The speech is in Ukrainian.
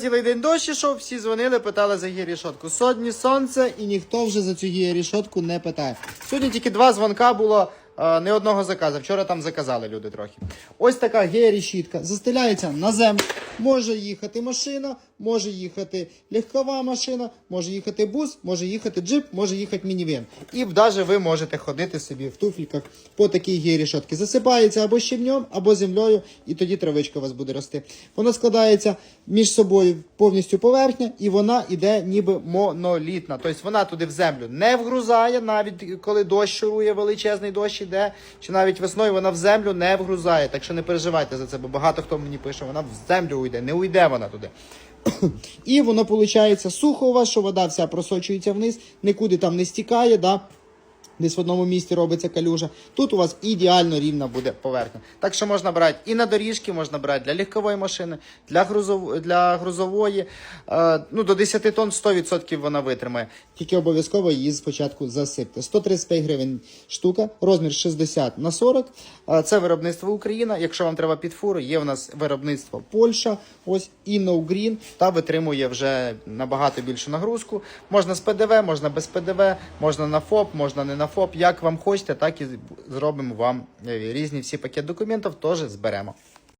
Цілий день дощ ішов, всі дзвонили, питали за гірішотку. Сьогодні сонце і ніхто вже за цю гірішотку не питає. Сьогодні тільки два дзвонка було, а, не одного заказу. Вчора там заказали люди трохи. Ось така георішітка застеляється на землю. Може їхати машина, може їхати легкова машина, може їхати бус, може їхати джип, може їхати мінівен. І навіть ви можете ходити собі в туфліках по такій гірішотці. Засипається або щебнем, або землею, і тоді травичка у вас буде рости. Вона складається між собою повністю поверхня, і вона іде ніби монолітна. Тобто вона туди в землю не вгрузає, навіть коли дощ шурує, величезний дощ іде, чи навіть весною вона в землю не вгрузає. Так що не переживайте за це, бо багато хто мені пише, вона в землю уйде, не уйде вона туди. І воно виходить сухо у вас, що вода вся просочується вниз, нікуди там не стікає, да? Десь в одному місці робиться калюжа. Тут у вас ідеально рівна буде поверхня. Так що можна брати і на доріжки, можна брати для легкової машини, для, грузов... для грузової. Е, ну, до 10 тонн 100% вона витримає. Тільки обов'язково її спочатку засипте. 135 гривень штука, розмір 60 на 40. Е, це виробництво Україна. Якщо вам треба під фуру, є у нас виробництво Польща, ось і No Green, та витримує вже набагато більшу нагрузку. Можна з ПДВ, можна без ПДВ, можна на ФОП, можна не на ФОП. Як вам хочете, так і зробимо вам е, різні всі пакет документів, теж зберемо.